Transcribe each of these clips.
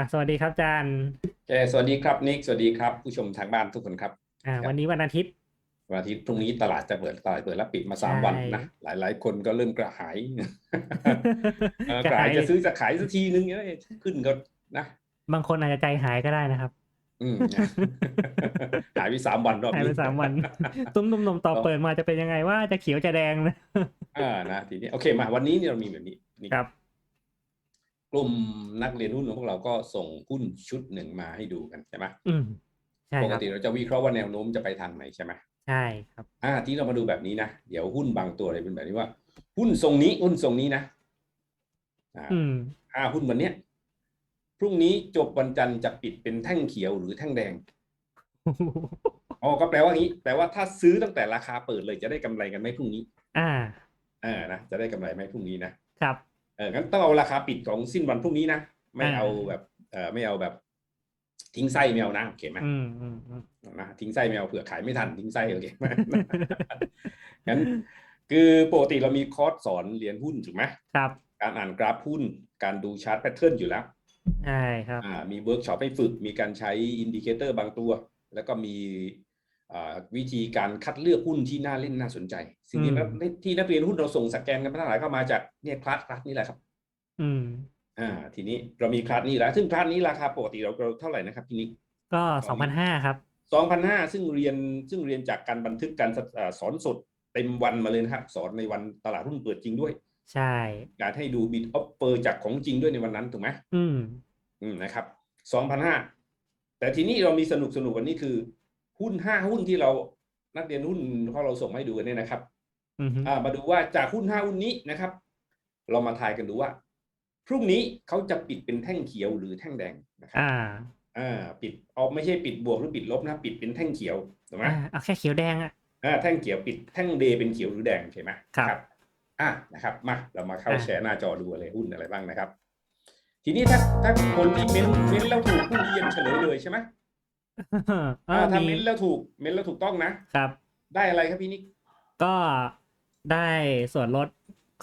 อะสวัสดีครับอาจารย์เจสวัสดีครับนิกสวัสดีครับ ผู้ชมทางบ้านทุกคนครับ อ่าครับวันนี้วันอาทิตย์วันอาทิตย์พรุ่งนี้ตลาดจะเปิดตลาดเปิดแล้วปิดมาสามใช่วันนะหลายหลายคนก็เริ่มกระหายเออกระระหาหายยจะซื้อจะขายสักทีนึงเอ้ยขึ้นก็นะบางคนอาจจะใจหายก็ได้นะครับ อืมหายไปสามวันรอบหายนี้ไปสามวัน ตุ้มนุ่มนมต่อก็เปิดมาจะเป็นยังไงว่าจะเขียวจะแดงนะอ่านะทีนี้โอเคมาวันนี้เนี่ยเรามีแบบนี้นี่ครับ กลุ่มนักเรียนหุ้นของพวกเราก็ส่งหุ้นชุดหนึ่งมาให้ดูกันใช่ไหมอืมใช่ปคกรับติเราจะวิเคราะห์ว่าแนวโน้มจะไปทางไหนใช่ไหมใช่ครับ อ่าที่เรามาดูแบบนี้นะ เดี๋ยวหุ้นบางตัวเลยเป็นแบบนี้ว่า หุ้นทรงนี้หุ้นทรงนี้นะอ่าอืม อ่าหุ้นวันเนี้ยพรุ่งนี้จบวันจันทร์จะปิดเป็นแท่งเขียวหรือแท่งแดงอ๋อก็แปลว่างี้แปลว่าถ้าซื้อตั้งแต่ราคาเปิดเลยจะได้กำไรกันไหมพรุ่งนี้อ่าอ่านะจะได้กำไรไหมพรุ่งนี้นะ ครับ เอองั้นต้องเอาราคาปิดของสิ้นวันพรุ่งนี้นะ ไม่อ่าเอาแบบเออไม่เอาแบบ ทิ้งไส้ไม่เอานะโอเคไหมอืมอืมอืมนะทิ้งไส้ไม่เอาเผื่อขายไม่ทันทิ้งไส้โอเคไหมงั้นคือปกติเรามีคอร์สสอนเรียนหุ้นถูกไหมครับ การอ่านกราฟหุ้น การดูชาร์ตแพทเทิร์นอยู่แล้วใช่ครับอ่ามีเวิร์กช็อปให้ฝึก มีการใช้อินดิเคเตอร์บางตัว แล้วก็มีอ่า วิธีการคัดเลือกหุ้นที่น่าเล่นน่าสนใจ สิ่งที่อืมนักที่นักเรียนหุ้นเราส่งสแกนกันมาทั้งหลายเข้ามาจากเนี่ยคลาสคลาสนี้แหละครับ อืมอ่า ทีนี้เรามีคลาสนี้แล้วซึ่งคลาสนี้ราคาปกติเราเราเท่าไหร่นะครับทีนี้ ก็สองพันห้าครับสองพันห้าซึ่งเรียนซึ่งเรียนจากการบันทึกการสอ่าสอนสดเต็มวันมาเลยนะครับ สอนในวันตลาดหุ้นเปิดจริงด้วย ใช่การให้ดูบิดออฟเปอร์จากของจริงด้วยในวันนั้นถูกไหมอืม อืมนะครับสองพันห้าแต่ทีนี้เรามีสนุกสนุกวันนี้คือ หุ้นห้าหุ้นที่เรานักเรียนหุ้นเขาเราส่งมาให้ดูกันเนี่ยนะครับอืมอ่ามาดูว่าจากหุ้นห้าหุ้นนี้นะครับ เรามาทายกันดูว่า พรุ่งนี้เขาจะปิดเป็นแท่งเขียวหรือแท่งแดงนะครับอ่าอ่าปิดเอาไม่ใช่ปิดบวกหรือปิดลบนะ ปิดเป็นแท่งเขียวถูกไหมอ่าเอาแค่เขียวแดงอะอ่าแท่งเขียวปิดแท่งเดย์เป็นเขียวหรือแดงใช่ไหมครับอะนะครับมาเรามาเข้าอะแชร์หน้าจอดูอะไรหุ้นอะไรบ้างนะครับ ทีนี้ถ้าถ้าคนที่เม้นเม้นแล้วถูกผู้เรียนเฉลยเลยใช่ไหม อ่าอ่าถ้ามีเม้นแล้วถูกเม้นแล้วถูกต้องนะครับ ได้อะไรครับพี่นิกก็ได้ส่วนลด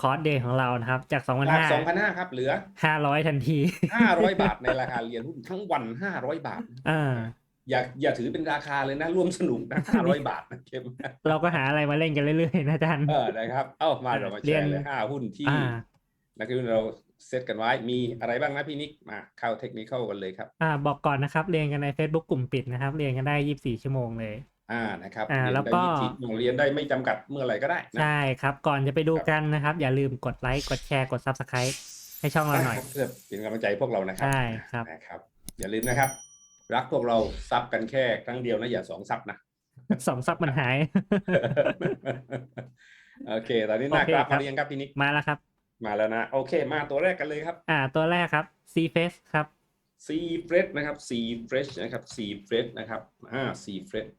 คอร์สเดย์ของเรานะครับ จากสองพันจากห้าสองพันห้าครับเหลือห้าร้อยทันทีห้าร้อยบาทในราคาเรียนหุ้นทั้งวันห้าร้อยบาทอ่าอย่าอย่าถือเป็นราคาเลยนะร่วมสนุกนะห้าร้อยบาทนะเข้มเราก็หาอะไรมาเล่นกันเรื่อยๆนะอาจารย์เออนะครับ เอ้ามาเรามาแชเรียนร์เลยห้าหุ้นที่อ่านักเรียนเรา เซตกันไว้มีอะไรบ้างนะพี่นิกมาเข้าเทคนิคเข้ากันเลยครับอ่าบอกก่อนนะครับ เรียนกันใน Facebook กลุ่มปิดนะครับ เรียนกันได้ยี่สิบสี่ชั่วโมงเลยอ่านะครับอ่าเรียนแล้วได้ก็ยี่สิบโรงเรียนได้ไม่จำกัดเมื่อไหร่ก็ได้นะใช่ครับ ก่อนจะไปดูครับกันนะครับ อย่าลืมกดไลค์กดแชร์กด Subscribe ให้ช่องเราหน่อยเพื่อเป็นกำลังใจให้พวกเรานะครัใช่ครับนะครับอย่าลืมนะครับ รักพวกเราซับกันแค่ครั้งเดียวนะอย่าสองซับนะสองซับมันหาย โอเค ตอนนี้หน้าโอเคกราฟครัมาบเรียงครับพี่นิกมาแล้วครับ มาแล้วนะ โอเค มาตัวแรกกันเลยครับ อ่า ตัวแรกครับ C Face ครับ C Fresh นะครับ C Fresh นะครับ C Fresh นะครับ อ่า C Fresh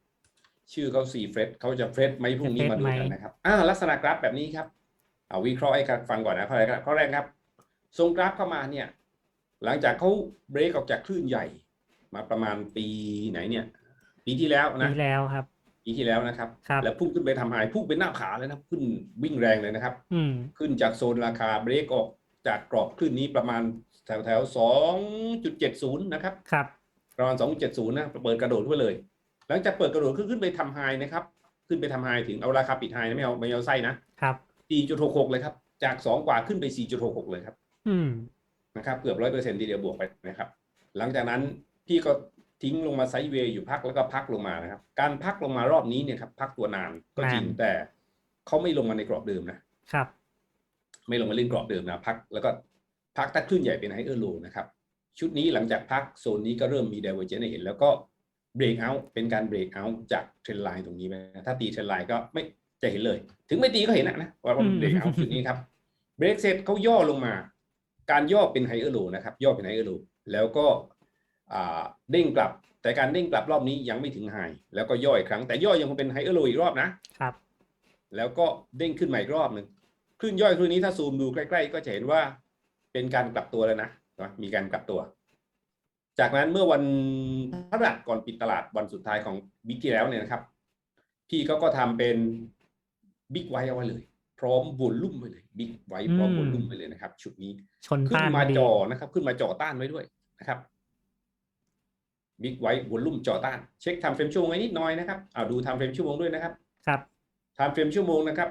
ชื่อเขา C Fresh เขาจะ Fresh ไหมพรุ่งนี้จะมา fresh ดูกันไหมนะครับ อ่า ลักษณะกราฟแบบนี้ครับ เอาวิเคราะห์ให้ฟังก่อนนะข้อแรกครับข้อแรกครับ ทรงกราฟเข้ามาเนี่ย หลังจากเขาเบรกออกจากคลื่นใหญ่ มาประมาณปีไหนเนี่ย ปีที่แล้วนะ ปีแล้วครับ ปีที่แล้วนะครับ ครับแล้วพุ่งขึ้นไปทำไฮพุ่งเป็นหน้าขาเลยนะขึ้นวิ่งแรงเลยนะครับ อืมขึ้นจากโซนราคาเบรกออกจากกรอบคลื่นนี้ประมาณแถวแถวสองจุดเจ็ดศูนย์นะครับ ครับ ประมาณ2.70นะเปิดกระโดดขึ้นไปเลย หลังจากเปิดกระโดดขึ้นขึ้นไปทำไฮนะครับ ขึ้นไปทำไฮถึงเอาราคาปิดไฮนะไม่เอาไม่เอาไส้นะครับ4.66เลยครับ จาก2กว่าขึ้นไป4.66เลยครับ อืม นะครับเกือบร้อยเปอร์เซ็นต์ทีเดียวบวกไปนะครับ หลังจากนั้นพี่ก็ ทิ้งลงมาไซด์เวย์อยู่พักแล้วก็พักลงมานะครับ การพักลงมารอบนี้เนี่ยครับพักตัวนานก็จริงนานแต่เขาไม่ลงมาในกรอบเดิมนะครับ ไม่ลงมาเล่นกรอบเดิมนะพักแล้วก็พักตัดคลื่นใหญ่เป็นไฮเออร์โลนะครับ ชุดนี้หลังจากพักโซนนี้ก็เริ่มมี d ดเวอร์เจนให้เห็น แล้วก็เบรกเอาท์เป็นการเบรกเอาท์จากเทรนไลน์ตรงนี้ไปนะถ้าตีเทรนไลน์ก็ไม่จะเห็นเลย ถึงไม่ตีก็เห็นนะนะว่าว่าอืมเบรกเอาท์ชุดนี้ครับเบรกเสร็จเขาย่อลงมา การย่อเป็นไฮเออร์โลนะครับ ย่อเป็นไฮเออร์โลแล้วก็อ่า เด้งกลับ แต่การเด้งกลับรอบนี้ยังไม่ถึงไฮแล้วก็ย่ออีกครั้งแต่ย่อยังคงเป็นไฮเออร์โลอีกรอบนะครับ แล้วก็เด้งขึ้นใหม่อีกรอบหนึ่งคลื่นย่อยคลื่นนี้ถ้าซูมดูใกล้ๆ ก็จะเห็นว่าเป็นการกลับตัวแล้วนะนะมีการกลับตัว จากนั้นเมื่อวันพฤหัสก่อนปิดตลาดวันสุดท้ายของบิ๊กที่แล้วเนี่ยนะครับ พี่เขาก็ทำเป็นบิ๊กไว้เอาไว้เลย พร้อมวอลลุ่มไปเลยบิ๊กไว้พร้อมอืมวอลลุ่มไปเลยนะครับ ชุดนี้ชนขึ้ต้านนมาพอดีจอนะครับ ขึ้นมาจอต้านไว้ด้วยนะครับ บิ๊กไวท์วอลลุ่มจอต้าน เช็คทำเฟรมชั่วโมงให้นิดหน่อยนะครับเอาดูทำเฟรมชั่วโมงด้วยนะครับครับทำเฟรมชั่วโมงนะครับ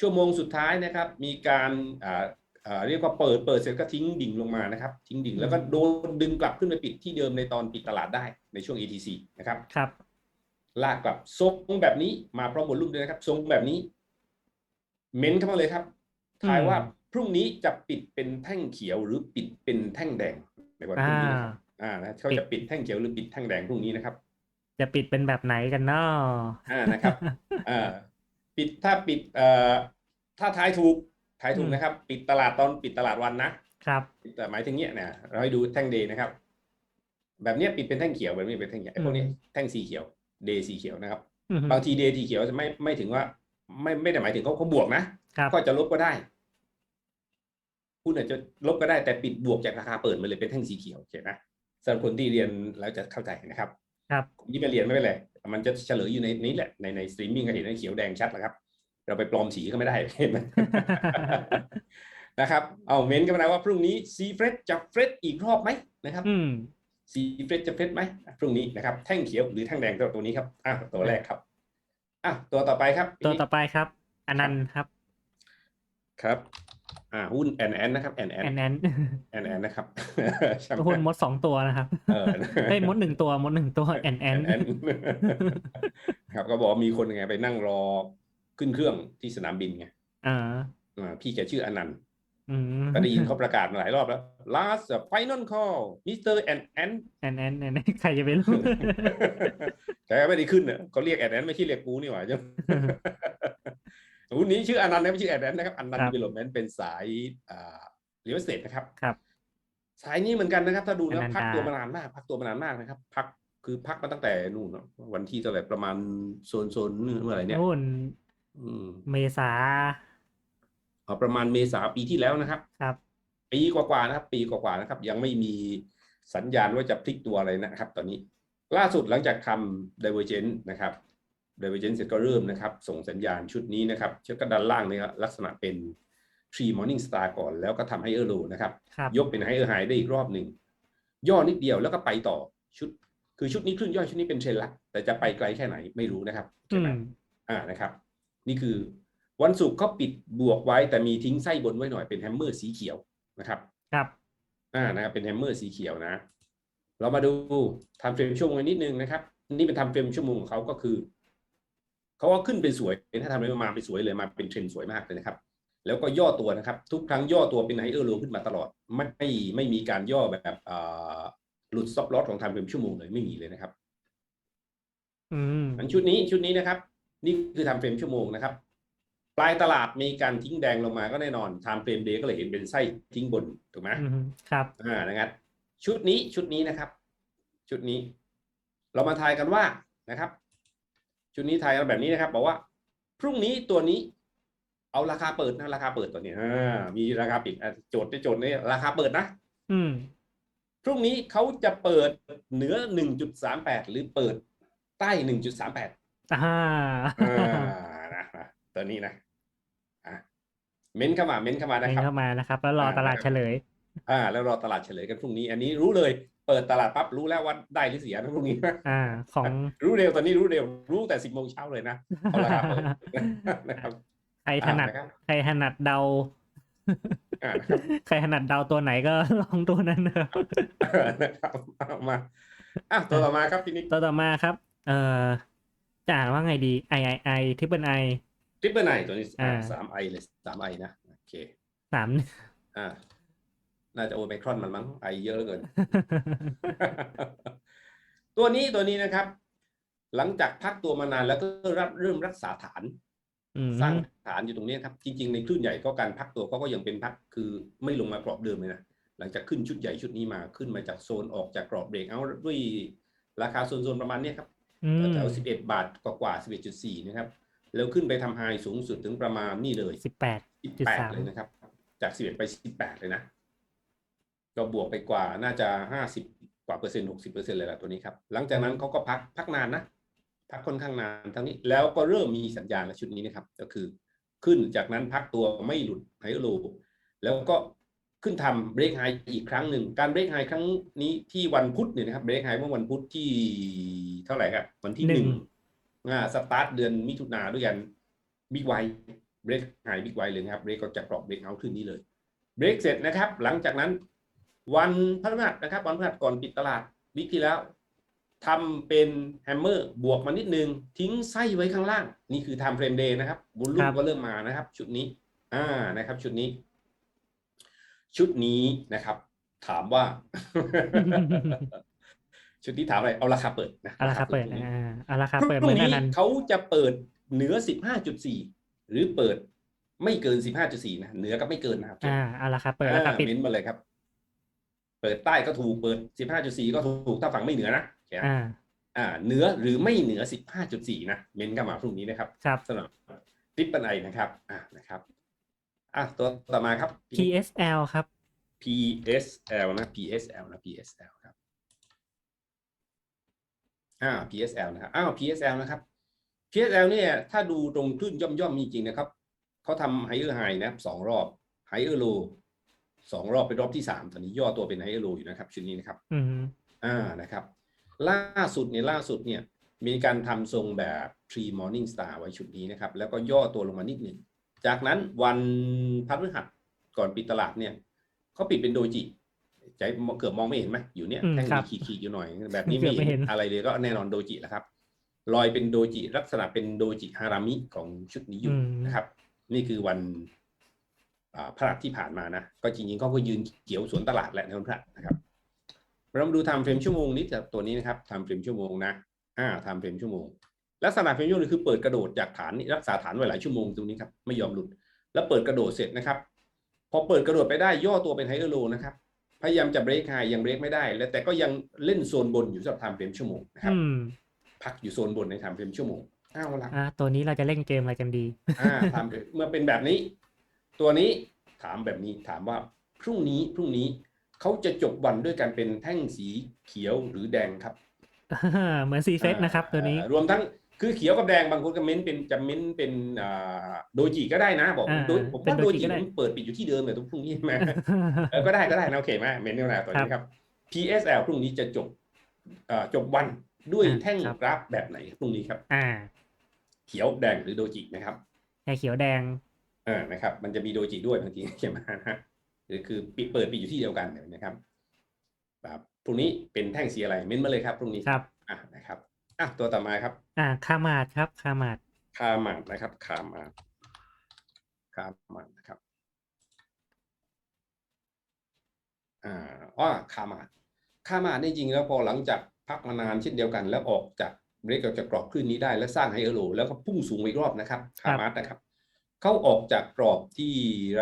ชั่วโมงสุดท้ายนะครับ มีการอ่าอ่าเรียกว่าเปิดเปิดเสร็จก็ทิ้งดิ่งลงมานะครับ ทิ้งดิ่งแล้วก็โดนดึงกลับขึ้นไปปิดที่เดิมในตอนปิดตลาดได้ในช่วง ETC นะครับครับลากกลับทรงแบบนี้มาพร้อมวอลลุ่มด้วยนะครับทรงแบบนี้ เม้นเข้ามาเลยครับทายอืมว่าพรุ่งนี้จะปิดเป็นแท่งเขียวหรือปิดเป็นแท่งแดงในวันพรุ่งนี้นะครับ อ่านะเขาจะปิดแท่งเขียวหรือปิดแท่งแดงพรุ่งนี้นะครับ จะปิดเป็นแบบไหนกันเนาะอ่านะครับอ่าปิดถ้าปิดเอ่อถ้าทายถูกทายถูกนะครับ ปิดตลาดตอนปิดตลาดวันนะครับแต่หมายถึงเนี้ยเนี่ยเราให้ดูแท่งเดย์นะครับ แบบเนี้ยปิดเป็นแท่งเขียวแบบนี้เป็นแท่งเขียวไอ้พวกนี้อืมแท่งสีเขียวเดย์สีเขียวนะครับอืมบางทีเดย์สีเขียวจะไม่ไม่ถึงว่า ไม่ไม่ได้หมายถึงเขาเขาบวกนะครับก็จะลบก็ได้หุ้นอาจจะลบก็ได้แต่ปิดบวกจากราคาเปิดมาเลยเป็นแท่งสีเขียวโอเคนะ สำหรับคนที่เรียนแล้วจะเข้าใจนะครับ ครับยี่ไปเรียนไม่เป็นไรมันจะเฉลยอยู่ในนี้แหละในในสตรีมมิ่งก็เห็นในเขียวแดงชัดแล้วครับ เราไปปลอมสีก็ไม่ได้เห็นไหมนะครับ เอาเม้นกันมานะว่าพรุ่งนี้ซีเฟรชจะเฟรชอีกรอบไหมนะครับอืมซีเฟรชจะเฟรชไหมพรุ่งนี้นะครับ แท่งเขียวหรือแท่งแดงตัวตัวนี้ครับอะตัวแรกครับอะตัวต่อไปครับ ตัวต่อไปครับ อนันต์ครับ ครับ อ่าหุ้นแอนแอนนะครับแอนแอนแอนแอนแอนแอนนะครับใช่ไหมหุ้นมดสองตัวนะครับเออเฮ้ยมดหนึ่งตัวมดหนึ่งตัวแอนแอนแอนครับก็บอกว่ามีคนยังไงไปนั่งรอขึ้นเครื่องที่สนามบินไงอ่าอ่าพี่แกชื่ออนันต์อืมก็ได้ยินเขาประกาศมาหลายรอบแล้ว last final call Mr. and and แอนแอนแอนใครจะไปรู้แต่ไม่ได้ขึ้นเน่ะเขาเรียกแอนแอนไม่ใช่เรียกกูนี่หว่าจ้ะ หุ้นนี้ชื่ออนันต์นะไม่ชื่อแอนแอนนะครับอนันครัต์บดีเวลลอปเมนต์เป็นสายอ่าเรียลเสตนะครับ ครับ สายนี้เหมือนกันนะครับ ถ้าดูอนันะนต์พักดาตัวมานานมาก พักตัวมานานมากนะครับ พักคือพักมาตั้งแต่นู่นเนอะวันที่เท่าไหร่ประมาณโซนโซนเมื่อไหร่เนี่ยหุ้นอืมเมษาเอาประมาณเมษาปีที่แล้วนะครับ ครับ ปีกว่าๆนะครับ ปีกว่าๆนะครับ ยังไม่มีสัญญาณว่าจะพลิกตัวอะไรนะครับ ตอนนี้ ล่าสุดหลังจากทำ divergence นะครับ divergence เสร็จก็เริ่มนะครับ ส่งสัญญาณชุดนี้นะครับเชือกกระดานล่างเนี่ยลักษณะเป็น tree morning star ก่อนแล้วก็ทำให้ higher low นะครับ ครับยกเป็น higher high ได้อีกรอบหนึ่งย่อนิดเดียวแล้วก็ไปต่อชุด คือชุดนี้คลื่นย่อยชุดนี้เป็นเทรนหลัก แต่จะไปไกลแค่ไหนไม่รู้นะครับอืใช่ไหม มอ่านะครับ นี่คือวันศุกร์เขาปิดบวกไว้ แต่มีทิ้งไส้บนไว้หน่อยเป็นแฮมเมอร์สีเขียวนะครับครับ อ่านะครับเป็นแฮมเมอร์สีเขียวนะ เรามาดูทำเฟรมชั่วโมงกันนิดนึงนะครับ นี่เป็นทำเฟรมชั่วโมงของเขาก็คือ เขาก็ขึ้นเป็นสวยถ้าทำอะไรมาเป็นสวยเลยมาเป็นเทรนด์สวยมากเลยนะครับ แล้วก็ย่อตัวนะครับ ทุกครั้งย่อตัวเป็นไฮเออร์โลขึ้นมาตลอด ไม่ไม่ไม่มีการย่อแบบอ่าหลุดซับลอสของทำเฟรมชั่วโมงเลยไม่มีเลยนะครับ อืมอันชุดนี้ชุดนี้นะครับ นี่คือทำเฟรมชั่วโมงนะครับปลายตลาดมีการทิ้งแดงลงมาก็แน่นอนไทม์เฟรมเดย์ก็เลยเห็นเป็นไส้ทิ้งบนถูกไหมอืมครับอ่านะครับ ชุดนี้ชุดนี้นะครับ ชุดนี้ เรามาทายกันว่านะครับ ชุดนี้ทายกันแบบนี้นะครับบอกว่า พรุ่งนี้ตัวนี้ เอาราคาเปิดนะราคาเปิดตัวนี้อ่ามีราคาปิดอะโจทย์ในโจทย์นี้ราคาเปิดนะอืมพรุ่งนี้เขาจะเปิดเหนือ1.38หรือเปิดใต้1.38อ่าอ่านะนะตัวนี้นะอะเม้นเข้ามาเม้นเข้ามาเดินะนครับเข้ามานะครับ แล้วรออ่าตลาดนะครับเฉลย อ่า แล้วรอตลาดเฉลยกันพรุ่งนี้ อันนี้รู้เลย เปิดตลาดปั๊บรู้แล้วว่าได้หรือเสียนะพรุ่งนี้อ่าของรู้เร็วตอนนี้รู้เร็วรู้แต่สิบโมงเช้าเลยนะเอาราคาเปิดนะครับใครถนัดอ่านะครับใครถนัดเดาอ่านะครับใครถนัดเดาตัวไหนก็ลองตัวนั้นนะครับนะครับเอามาอะตัวต่อมาครับพี่นิกตัวต่อมาครับ เอ่อจะอ่านว่าไงดี I I I ทิปเปิล I ทริปเปิลไนตัวนี้อ่าสามไอเลยสามไอนะโอเคสามอ่า น่าจะโอไมครอนมันมั้งไอเยอะเหลือเกิน ตัวนี้ตัวนี้นะครับ หลังจากพักตัวมานานแล้วก็รับเริ่มรักษาฐาน อืมสร้างฐานอยู่ตรงนี้ครับ จริง ๆ ในคลื่นใหญ่ก็การพักตัวเขาก็ยังเป็นพักคือไม่ลงมากรอบเดิมเลยนะหลังจากขึ้นชุดใหญ่ชุดนี้มาขึ้นมาจากโซนออกจากกรอบเบรกเอาท์ด้วยราคาโซนๆประมาณเนี้ยครับ อืมแถวสิบเอ็ดบาทกว่าๆสิบเอ็ดจุดสี่นะครับ แล้วขึ้นไปทำไฮสูงสุดถึงประมาณนี่เลยสิบแปด สิบจุดแปดสาม เลยนะครับ จากสิบเอ็ดไปสิบแปดเลยนะ ก็บวกไปกว่าน่าจะห้าสิบกว่าเปอร์เซ็นต์หกสิบเปอร์เซ็นต์เลยแหละตัวนี้ครับ หลังจากนั้นเขาก็พักพักนานนะพักค่อนข้างนานทั้งนี้แล้วก็เริ่มมีสัญญาณและชุดนี้นะครับ ก็คือขึ้นจากนั้นพักตัวไม่หลุดไฮโลแล้วก็ขึ้นทำเบรกไฮอีกครั้งหนึ่ง การเบรกไฮครั้งนี้ที่วันพุธเนี่ยนะครับเบรกไฮเมื่อวันพุธที่เท่าไหร่ครับวันที่หหนึ่นึ่งงอ่าสตาร์ทเดือนมิถุนาด้วยกันบิ๊กไวเบรกไฮบิ๊กไวเลยนะครับเบรกก็จะกรอบเบรกเอาขึ้นนี้เลยเบรกเสร็จนะครับ หลังจากนั้น วันพฤหัสนะครับวันพฤหัสก่อนปิดตลาดวิกที่แล้วทำเป็นแฮมเมอร์บวกมานิดนึง ทิ้งไส้ไว้ข้างล่าง นี่คือ time frame day นะครับบุลลุ่ครัมบก็เริ่มมานะครับ ชุดนี้ อ่านะครับ ชุดนี้ ชุดนี้นะครับ ถามว่า ชุดนี้ถามอะไร เอาราคาเปิดนะเอาราคาเปิดชุนี้อ่าเอาราคาพเปิดเหรุ่มืองนอันี้นนั้นเขาจะเปิดเหนือ15.4หรือเปิดไม่เกิน15.4นะเหนือกับไม่เกินนะครับอ่าเอาราคาเปิดราคาปิดเม้นมาเลยครับ เปิดใต้ก็ถูกเปิด15.4ก็ถูกถ้าฝั่งไม่เหนือนะโอเคนะอ่าอ่าเหนือหรือไม่เหนือ15.4นะเม้นกันมาพรุ่งนี้นะครับครับสำหรับทริปปันไอนะครับอ่านะครับอะตัวต่อมาครับ PSL ครับ PSL นะ PSL นะ PSL ครับอ่า PSL นะครับอ้าว PSL นะครับ PSL เนี่ยถ้าดูตรงคลื่นย่อมย่อมๆจริงๆนะครับเขาทำไฮเออร์ไฮนะครับสองรอบไฮเออร์โล สองรอบเป็นรอบที่สามตอนนี้ย่อตัวเป็นไฮเออร์โลอยู่นะครับชุดนี้นะครับอืมอ่านะครับ ล่าสุดเนี่ยล่าสุดเนี่ย มีการทำทรงแบบ Tree Morning Star ไว้ชุดนี้นะครับ แล้วก็ย่อตัวลงมานิดหนึ่ง จากนั้นวันพฤหัสก่อนปิดตลาดเนี่ยเขาปิดเป็นโดจิใจเกือบมองไม่เห็นไหมอยู่เนี่ยอืมแท่งครัมีบขีดๆอยู่หน่อย แบบนี้เกืไม่อบไม่เห็เห็นนอะไรเลยก็แน่นอนโดจิแหละครับรอยเป็นโดจิลักษณะเป็นโดจิฮารามิของชุดนี้อยู่อืมนะครับ นี่คือวัน อ่าพฤหัสที่ผ่านมานะก็จริงๆเขาก็ยืนเขียวสวนตลาดแหละในวันพฤหัสนะครับ เรามาดูไทม์เฟรมชั่วโมงนิดจากตัวนี้นะครับไทม์เฟรมชั่วโมงนะอ่าไทม์เฟรมชั่วโมงลักษณะเฟรมชั่วโมงคือเปิดกระโดดจากฐานนี่รักษาฐานไว้หลายชั่วโมงตรงนี้ครับไม่ยอมหลุด แล้วเปิดกระโดดเสร็จนะครับ พอเปิดกระโดดไปได้ย่อตัวเป็นไฮเออร์โลนะครับพยายามจะเบรกไฮยังเบรกไม่ได้ แล้วแต่ก็ยังเล่นโซนบนอยู่สำหรับไทม์เฟรมชั่วโมงนะครับอืมพักอยู่โซนบนในไทม์เฟรมชั่วโมงอ้าวละอ่าตัวนี้เราจะเล่นเกมอะไรกันดี อ่าถามเมื่อเป็นแบบนี้ ตัวนี้ถามแบบนี้ถามว่าพรุ่งนี้พรุ่งนี้เขาจะจบวันด้วยการเป็นแท่งสีเขียวหรือแดงครับเหมือนซีเฟสนะครับตัวนี้อ่ารวมทั้งคือเขียวกับแดงบางคนก็เม้นเป็นจะเม้นเป็นอ่าโดจิก็ได้นะบอกอ่าโดยผมเป็นว่าโดโดจิจิก็ได้มันเปิดปิดอยู่ที่เดิมเลยทุกพรุ่งนี้ใช่ไหมเออก็ได้ก็ได้นะโอเคไหมเม้นนี่นะตัวนี้ครับ PSL พรุ่งนี้จะจบอ่าจบวันด้วยอ่าแท่งครับกราฟแบบไหนพรุ่งนี้ครับ อ่า เขียวแดงหรือโดจินะครับแค่เขียวแดงเออนะครับ มันจะมีโดจิด้วยบางทีเขียนมานะหรือคือปิดเปิดปิดอยู่ที่เดียวกันนะครับแบบพรุ่งนี้เป็นแท่งสีอะไรเม้นมาเลยครับพรุ่งนี้ครับอะนะครับอะตัวต่อมาครับ อ่าคามาดครับคามาดคามาดนะครับคามาดคามาดนะครับอ่าอ้อคามาดคามาดเนี่ยจริงแล้วพอหลังจากพักมานานเช่นเดียวกัน แล้วออกจากเบรกออกจากกรอบคลื่นนี้ได้ แล้วสร้างไฮเออร์โลแล้วก็พุ่งสูงไปอีกรอบนะครับคามาดนะครับ เขาออกจากกรอบที่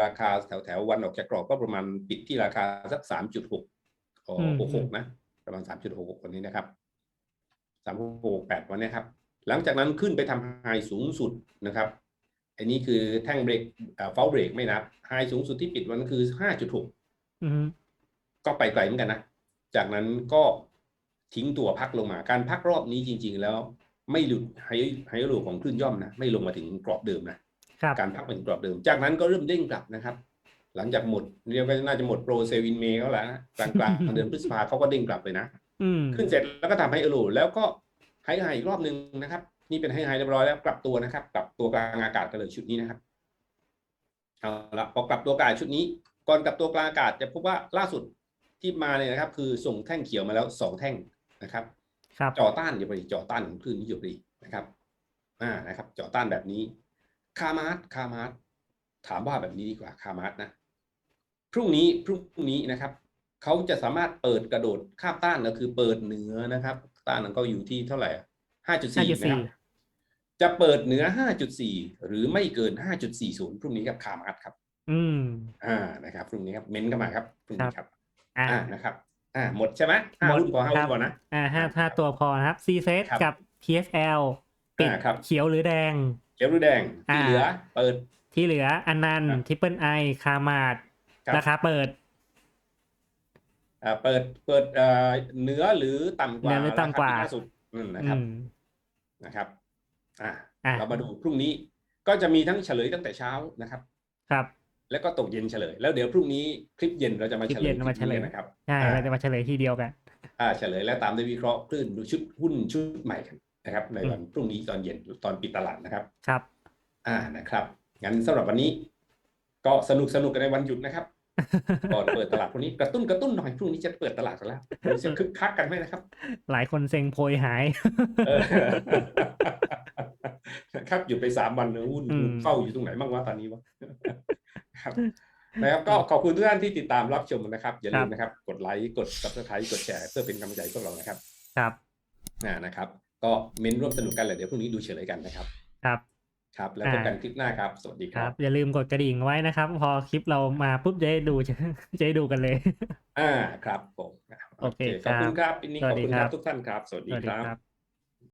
ราคาแถวแถวๆวันออกจากกรอบก็ประมาณปิดที่ราคาสักสามจุดหกอืมหกหกนะ ประมาณสามจุดหกวันนี้นะครับสามหกแปดวันนี้ครับ หลังจากนั้นขึ้นไปทำไฮสูงสุดนะครับอันนี้คือแท่งเบรกเฟลเบรกไม่นับไฮสูงสุดที่ปิดวันนั้นคือห้าจุดหกอืมก็ไปไกลเหมือนกันนะ จากนั้นก็ทิ้งตัวพักลงมา การพักรอบนี้จริง ๆ แล้ว ไม่หลุดไฮไฮโลของคลื่นย่อมนะ ไม่ลงมาถึงกรอบเดิมนะ ครับ การพักเป็นกรอบเดิม จากนั้นก็เริ่มเด้งกลับนะครับ หลังจากหมดเรียกว่าน่าจะหมดโปรเซวินเมย์เขาแล้วนะกลางกลางๆเดือนพฤษภาเขาก็เด้งกลับเลยนะอืมขึ้นเสร็จแล้วก็ทำให้เอโลแล้วก็ไฮไฮอีกรอบหนึ่งนะครับ นี่เป็นไฮไฮเรียบร้อยแล้วกลับตัวนะครับ กลับตัวกลางอากาศกันเลยชุดนี้นะครับเอาละพอกลับตัวกลางชุดนี้ ก่อนกลับตัวกลางอากาศจะพบว่าล่าสุดที่มาเนี่ยนะครับ คือส่งแท่งเขียวมาแล้วสองแท่งนะครับครับจอต้านอยู่พอดีจอต้านของคลื่นนี้อยู่พอดีนะครับ อ่านะครับจอต้านแบบนี้ คามาร์ทคามาร์ทถามว่าแบบนี้ดีกว่าคามาร์ทนะ พรุ่งนี้พรุ่งนี้นะครับเขาจะสามารถเปิดกระโดดข้ามต้านก็คือเปิดเหนือนะครับ ต้านนั้นก็อยู่ที่เท่าไหร่ห้าจุดสี่นะครับ5.4จะเปิดเหนือห้าจุดสี่หรือไม่เกินห้าจุดสี่ศูนย์พรุ่งนี้ครับคามาร์ทครับ อืม อ่า นะครับ พรุ่งนี้ครับ เม้นเข้ามาครับ พรุ่งนี้ครับ อ่าอ่านะครับ อ่า หมดใช่ไหมห้าหมดหุ้นพอห้าครัหุ้บนพอนะ อ่าห้าห้าตัวพอนะครับซีเฟสครับกับ PSL ปิดอ่าครับเขียวหรือแดง เขียวหรือแดงที่อ่าเหลือ เปิด ที่เหลืออันนันครับทิปเปิลไอคามาดครับราคาเปิดอ่าเปิดเปิดเอ่อเหนือหรือต่ำกว่าเหนือหรือต่ำกว่ารคที่ล่สุดอืมนะครับอืมนะครับ อ่าอะเรามาดูพรุ่งนี้ก็จะมีทั้งเฉลยตั้งแต่เช้านะครับ ครับ แล้วก็ตกเย็นเฉลย แล้วเดี๋ยวพรุ่งนี้คลิปเย็นเราจะมาคลิเฉปลเย็ยนมาเฉลยคลิปนี้นะครับใช่อ่าเราจะมาเฉลยทีเดียวกันอ่าเฉลยแล้วตามด้วยวิเคราะห์คลื่นดูชุดหุ้นชุดใหม่กัน นะครับ ในวันพรุ่งนี้ตอนเย็นตอนปิดตลาดนะครับ ครับ อ่านะครับงั้นสำหรับวันนี้ ก็สนุกสนุกกันในวันหยุดนะครับก่อนเปิดตลาดพรุ่งนี้กระตุ้นกระตุ้นหน่อยพรุ่งนี้จะเปิดตลาดกันแล้วรู้สึกคึกคักกันไหมนะครับ หลายคนเซ็งโพยหายเออนะครับหยุดไปสามวันเลยหุ้นอืมเข้าอยู่ตรงไหนบ้างวะตอนนี้วะครับนะครับก็ขอบคุณทุกท่านที่ติดตามรับชมนะครับ อย่าลืมนะครับ กดไลค์กด subscribe กดแชร์เพื่อเป็นกำลังใจพวกเรานะครับ ครับอ่านะครับ ก็เม้นร่วมสนุกกันเลยเดี๋ยวพรุ่งนี้ดูเฉลยกันนะครับ ครับครับแล้วพบกันคลิปหน้าครับ สวัสดีคครัรับบอย่าลืมกดกระดิ่งไว้นะครับ พอคลิปเรามาปุ๊บจะได้ดูจะจะได้ดูกันเลย อ่าครับผมโอเคขอบคุณครับปีนี้สขวัอบสดีคุณคครัรับบทุกท่านครับ สวัสสดีวัสดีครับครับ